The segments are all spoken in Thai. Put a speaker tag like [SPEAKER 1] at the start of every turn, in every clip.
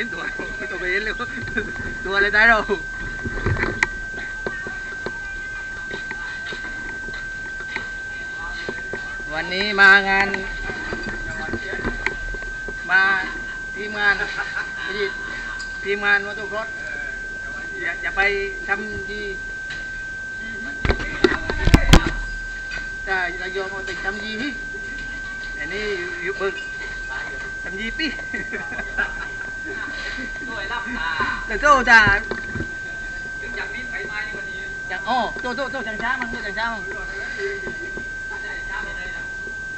[SPEAKER 1] เอ็
[SPEAKER 2] นเอ็นตัวตัวไปเอ็นเลยตัวอะไรได้เราวันนี้มางาน มาทีมงานทีทีมงานมอเตอร์ครอสอยากจะไปทำที่ถ้าระยองมันไปทำยีที่อันนี้อยู่เบิกทำยีปี
[SPEAKER 1] ตา
[SPEAKER 2] แต่โจ้จ้า
[SPEAKER 1] ถึงจากนี้ไปไม้ในวันนี้
[SPEAKER 2] จังอ๋อโจ้โจ้โจ้จังช้ามันโจ้จังช้ามัน
[SPEAKER 1] ช้าไปเลยนะ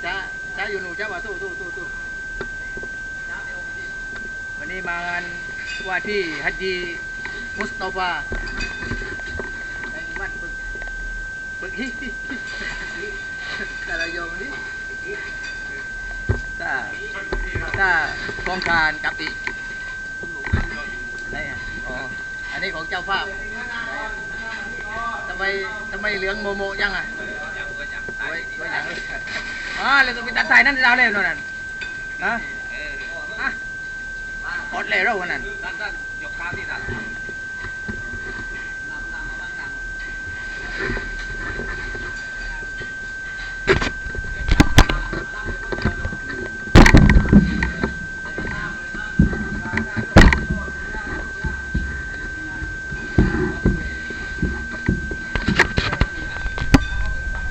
[SPEAKER 2] ช้าช้าอยู่หนูช้าว่าโจ้โจ้โจ้โจ้
[SPEAKER 1] ช้าไปองค์นี้
[SPEAKER 2] วันนี้มางานว่าที่ฮัจจีมุสตาฟาในบ้านปึกปึกฮิแต่เราโยมนี่ถ้าถ้ากองการกับอีกไหนอะอ๋ออั นี้ของเจ้าภาพทำไมทำไมเหลืองโมโมยังอะ
[SPEAKER 1] อย่างก็อย่าง
[SPEAKER 2] ไว้ไว้อย่างเลยอ๋อเลยต้องไปตัดสายนั่นเราเลยนั่นนะฮะ
[SPEAKER 1] เออ
[SPEAKER 2] อะกดเลยเราคนนั้น
[SPEAKER 1] นั่นนั่นยกข้าวที่นั่น